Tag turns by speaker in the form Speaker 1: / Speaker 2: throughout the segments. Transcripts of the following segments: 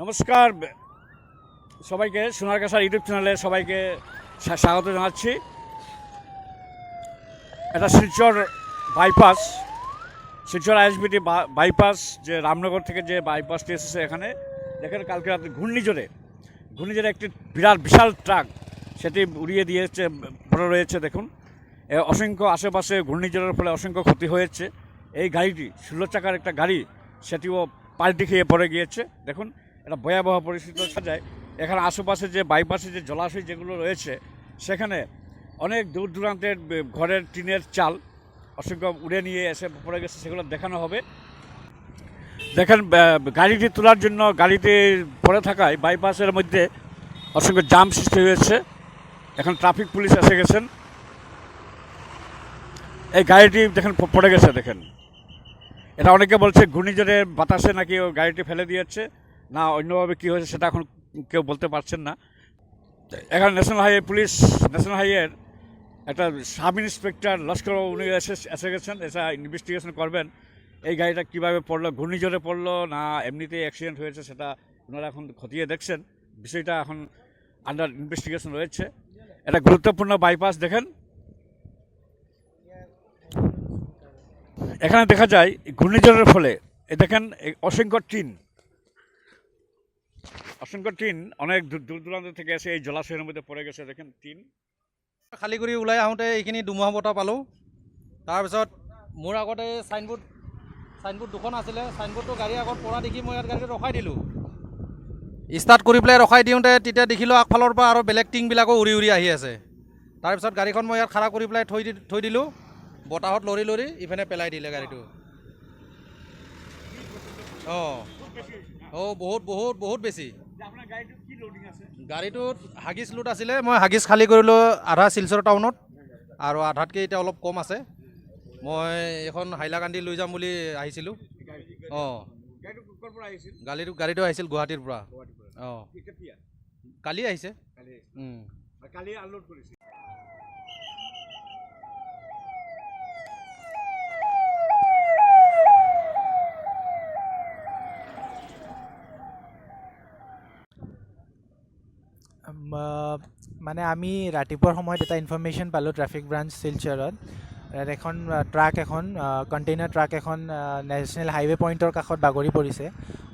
Speaker 1: নমস্কার। সবাইকে সোনারকাছার ইউটিউব চ্যানেলে সবাইকে স্বাগত জানাচ্ছি। এটা Silchar bypass Silchar ISBT bypass যে রামনগর থেকে যে বাইপাসটি এসেছে এখানে। দেখেন, কালকে রাতে ঘূর্ণিঝড়ে ঘূর্ণিঝড়ে একটি বিরাট, বিশাল ট্রাক, সেটি উড়িয়ে দিয়েছে, পড়ে রয়েছে, দেখুন। অসংখ্য আশেপাশে ঘূর্ণিঝড়ের ফলে অসংখ্য ক্ষতি হয়েছে। এই গাড়িটি, ষোলো চাকার একটা গাড়ি, সেটিও পাল্টি খেয়ে পড়ে গিয়েছে, দেখুন। এটা ভয়াবহ পরিস্থিতি দেখা যায়। এখানে আশেপাশে যে বাইপাসে যে জলাশয় যেগুলো রয়েছে, সেখানে অনেক দূর দূরান্তের ঘরের টিনের চাল অসংখ্য উড়ে নিয়ে এসে পড়ে গেছে, সেগুলো দেখানো হবে। দেখেন গাড়িটি তোলার জন্য গাড়িটি পড়ে থাকায় বাইপাসের মধ্যে অসংখ্য জাম সৃষ্টি হয়েছে। এখন ট্রাফিক পুলিশ এসে গেছেন। এই গাড়িটি দেখেন পড়ে গেছে, দেখেন। এটা অনেকে বলছে ঘূর্ণিঝড়ের বাতাসে নাকি ও গাড়িটি ফেলে দিয়েছে। না, অন্যভাবে কী হয়েছে সেটা এখন কেউ বলতে পারছেন না। এখানে ন্যাশনাল হাইওয়ে পুলিশ ন্যাশনাল হাইওয়ের একটা সাব ইন্সপেক্টর লস্কর উনি এসে এসে গেছেন, এসে ইনভেস্টিগেশন করবেন। এই গাড়িটা কীভাবে পড়ল, ঘূর্ণিঝড়ে পড়ল না এমনিতেই অ্যাক্সিডেন্ট হয়েছে সেটা ওনারা এখন খতিয়ে দেখছেন। বিষয়টা এখন আন্ডার ইনভেস্টিগেশন রয়েছে। এটা গুরুত্বপূর্ণ বাইপাস দেখেন। এখানে দেখা যায়, ঘূর্ণিঝড়ের ফলে, এ দেখেন অসংখ্য টিন। অসংখ্য টিন অনেক দূর দূর দূরান্ত থেকে এসে এই জলাশয়ের মধ্যে পড়ে গেছে, দেখেন, টিন।
Speaker 2: খালী কৰি ওলাই আহোঁতে এইখিনি ধুমুহা বতাহ পালোঁ। তাৰপিছত মোৰ আগতে চাইনবোৰ্ড চাইনবোৰ্ড দুখন আছিলে। চাইনবোৰ্ডটো গাড়ী আগত পৰা দেখি মই ইয়াত গাড়ীটো ৰখাই দিলোঁ। ষ্টাৰ্ট কৰি পেলাই ৰখাই দিওঁতে তেতিয়া দেখিলোঁ আগফালৰ পৰা আৰু বেলেগ টিংবিলাকো উৰি উৰি আহি আছে। তাৰপিছত গাড়ীখন মই ইয়াত খাৰা কৰি পেলাই থৈ দি থৈ দিলোঁ। বতাহত লৰি লৰি ইফালে পেলাই দিলে গাড়ীটো। অঁ। অঁ বহুত বহুত বহুত বেছি। গাড়ীটোত হাগিছ লোড আছিলে মই হাগিছ খালী কৰিলোঁ আধা শিলচৰ টাউনত আৰু আধাতকৈ এতিয়া অলপ কম আছে। মই এখন হাইলাকান্দি লৈ যাম বুলি আহিছিলোঁ। অঁ।
Speaker 1: গাড়িটা
Speaker 2: গাড়ীটো আহিছিল গুৱাহাটীৰ পৰা। অঁ। কালি আহিছে
Speaker 1: কালি
Speaker 2: উম।
Speaker 1: কালি আনলোড কৰেছি
Speaker 3: উম, আহ, মানে আমি ৰাতিপুৱাৰ সময়ত এটা ইনফৰ্মেশ্যন পালোঁ ট্ৰাফিক ব্ৰাঞ্চ শিলচৰত। এখন ট্ৰাক এখন কণ্টেইনাৰ ট্ৰাক এখন নেশ্যনেল হাইৱে পইণ্টৰ কাষত বাগৰি পৰিছে।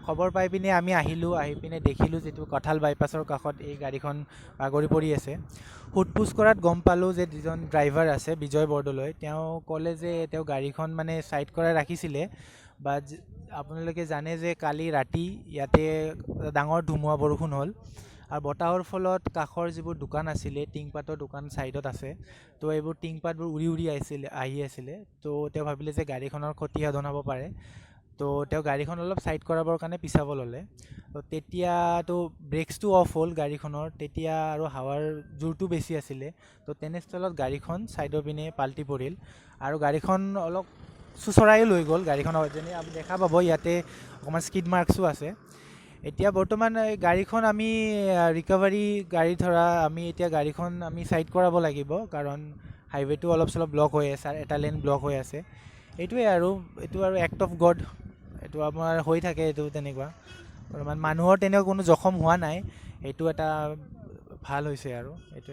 Speaker 3: খবৰ পাই পিনে আমি আহিলোঁ আহি পিনে দেখিলোঁ যিটো কঁঠাল বাইপাছৰ কাষত এই গাড়ীখন বাগৰি পৰি আছে। সোধ পোছ কৰাত গম পালোঁ যে যিজন ড্ৰাইভাৰ আছে বিজয় বৰদলৈ তেওঁ ক'লে যে তেওঁ গাড়ীখন মানে ছাইড কৰাই ৰাখিছিলে বা আপোনালোকে জানে যে কালি ৰাতি ইয়াতে ডাঙৰ ধুমুহা বৰষুণ হ'ল। আৰু বতাহৰ ফলত কাষৰ যিবোৰ দোকান আছিলে টিংপাতৰ দোকান ছাইডত আছে তো এইবোৰ টিংপাতবোৰ উৰি উৰি আহিছিলে আহি আছিলে তো তেওঁ ভাবিলে যে গাড়ীখনৰ ক্ষতিসাধন হ'ব পাৰে তো তেওঁ গাড়ীখন অলপ ছাইড কৰাবৰ কাৰণে পিছাব ল'লে তো তেতিয়াতো ব্ৰেকছটো অফ হ'ল গাড়ীখনৰ তেতিয়া আৰু হাৱাৰ জোৰটো বেছি আছিলে তো তেনেস্থলত গাড়ীখন ছাইডৰ পিনে পাল্টি পৰিল আৰু গাড়ীখন অলপ চুচৰায়ো লৈ গ'ল গাড়ীখন যেনে আপুনি দেখা পাব ইয়াতে অকণমান স্কিড মাৰ্কছো আছে এতিয়া বৰ্তমান গাড়ীখন আমি ৰিকভাৰী গাড়ী ধৰা আমি এতিয়া গাড়ীখন আমি ছাইড কৰাব লাগিব কাৰণ হাইৱেটো অলপ চলপ ব্লক হৈ আছে আৰু এটা লেন ব্লক হৈ আছে। এইটোৱে আৰু এইটো আৰু এক্ট অফ গড এইটো আপোনাৰ হৈ থাকে এইটো তেনেকুৱা। মানুহৰ তেনেকুৱা কোনো জখম হোৱা নাই এইটো এটা ভাল হৈছে আৰু এইটো